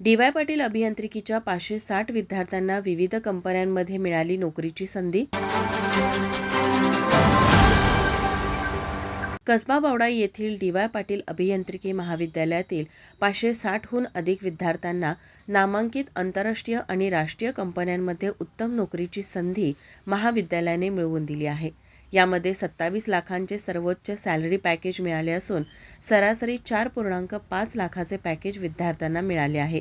D Y Patil अभियांत्रिकीच्या पाचशे साठ विद्यार्थ्यांना विविध कंपन्यांमध्ये मिळाली नोकरीची संधी. कसबा बावडा येथील डी वाय पाटील अभियांत्रिकी महाविद्यालयातील पाचशे साठहून अधिक विद्यार्थ्यांना नामांकित आंतरराष्ट्रीय आणि राष्ट्रीय कंपन्यांमध्ये उत्तम नोकरीची संधी महाविद्यालयाने मिळवून दिली आहे. यामध्ये सत्तावीस लाखांचे सर्वोच्च सॅलरी पॅकेज मिळाले असून सरासरी चार पूर्णांक पाच लाखाचे पॅकेज विद्यार्थ्यांना मिळाले आहे.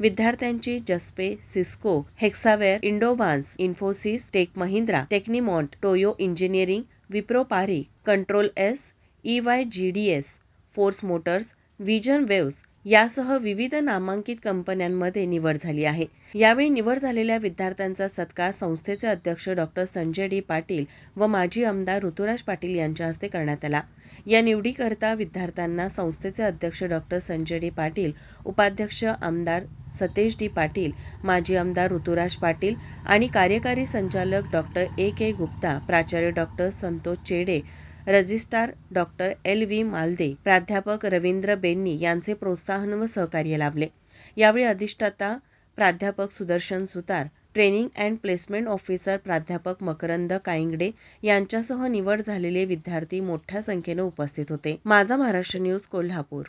विद्यार्थ्यांची Juspay Cisco Hexaware Indovance Infosys Tech Mahindra Tecnimont Toyo engineering Wipro Pari control S E Y G D S force motors vision waves यासह विविध नामांकित कंपन्यांमध्ये निवड झाली आहे. यावेळी निवड झालेल्या विद्यार्थ्यांचा सत्कार संस्थेचे अध्यक्ष डॉक्टर संजय डी. पाटील व माजी आमदार ऋतुराज पाटील यांच्या हस्ते करण्यात आला. या निवडीकरता विद्यार्थ्यांना संस्थेचे अध्यक्ष डॉक्टर संजय डी. पाटील उपाध्यक्ष आमदार सतेज डी. पाटील माजी आमदार ऋतुराज पाटील आणि कार्यकारी संचालक डॉक्टर ए. के. गुप्ता प्राचार्य doctor Santosh Chede registrar doctor L. V. Malde प्राध्यापक रवींद्र बेन्नी यांचे प्रोत्साहन व सहकार्य लाभले. यावेळी अधिष्ठाता प्राध्यापक Sudarshan Sutar training and placement officer प्राध्यापक मकरंद काईंगडे यांच्यासह निवड झालेले विद्यार्थी मोठ्या संख्येने उपस्थित होते. माझा महाराष्ट्र न्यूज कोल्हापूर.